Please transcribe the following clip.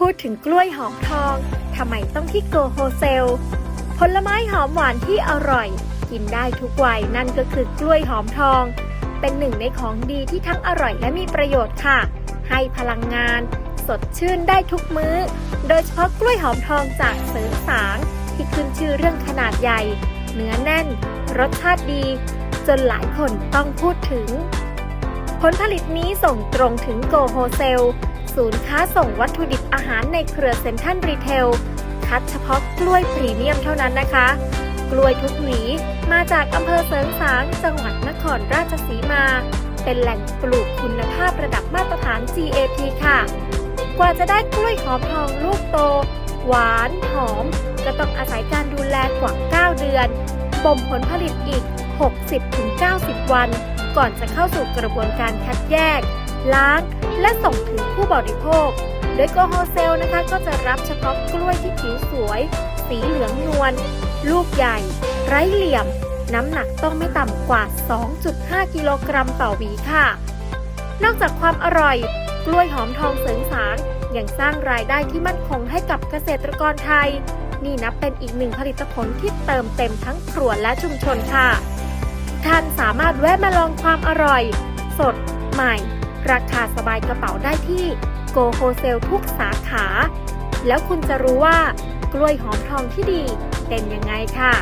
พูดถึงกล้วยหอมทองทำไมต้องที่โกโฮเซล ผลไม้หอมหวานที่อร่อย กินได้ทุกวัยนั่นก็คือกล้วยหอมทอง เป็นหนึ่งในของดีที่ทั้งอร่อยและมีประโยชน์ค่ะ ให้พลังงาน สดชื่นได้ทุกมื้อ โดยเฉพาะกล้วยหอมทองจากเสริงสาง ที่ขึ้นชื่อเรื่องขนาดใหญ่ เนื้อแน่น รสชาติดี จนหลายคนต้องพูดถึง ผลผลิตนี้ส่งตรงถึงโกโฮเซล ศูนย์ค้าส่งวัตถุดิบอาหารในเครือเซ็นทรัลรีเทล คัดเฉพาะกล้วยพรีเมียมเท่านั้นนะคะ กล้วยทุกหวีมาจากอำเภอเสริงสาง จังหวัดนครราชสีมา เป็นแหล่งปลูกคุณภาพระดับมาตรฐาน GAP ค่ะ กว่าจะได้กล้วยหอมทองลูกโต หวานหอม ก็ต้องอาศัยการดูแลกว่า 9 เดือน บ่มผลผลิตอีก 60-90 วัน ก่อนจะเข้าสู่กระบวนการคัดแยก ล้าง และส่งถึงผู้บริโภค โดยโกโฮเซลนะคะก็จะรับเฉพาะกล้วยที่ผิวสวย สีเหลืองนวล ลูกใหญ่ ไร้เหลี่ยม น้ำหนักต้องไม่ต่ำกว่า 2.5 กิโลกรัมต่อหวีค่ะ นอกจากความอร่อย กล้วยหอมทองเสริงสางยังสร้างรายได้ที่มั่นคงให้กับเกษตรกรไทย นี่นับเป็นอีกหนึ่งผลิตผลที่เติมเต็มทั้งครัวและชุมชนค่ะ ท่านสามารถแวะมาลองความอร่อย สด ใหม่ ราคาสบายกระเป๋าได้ที่โกโฮเซลทุกสาขา แล้วคุณจะรู้ว่ากล้วยหอมทองที่ดีเป็นยังไงค่ะ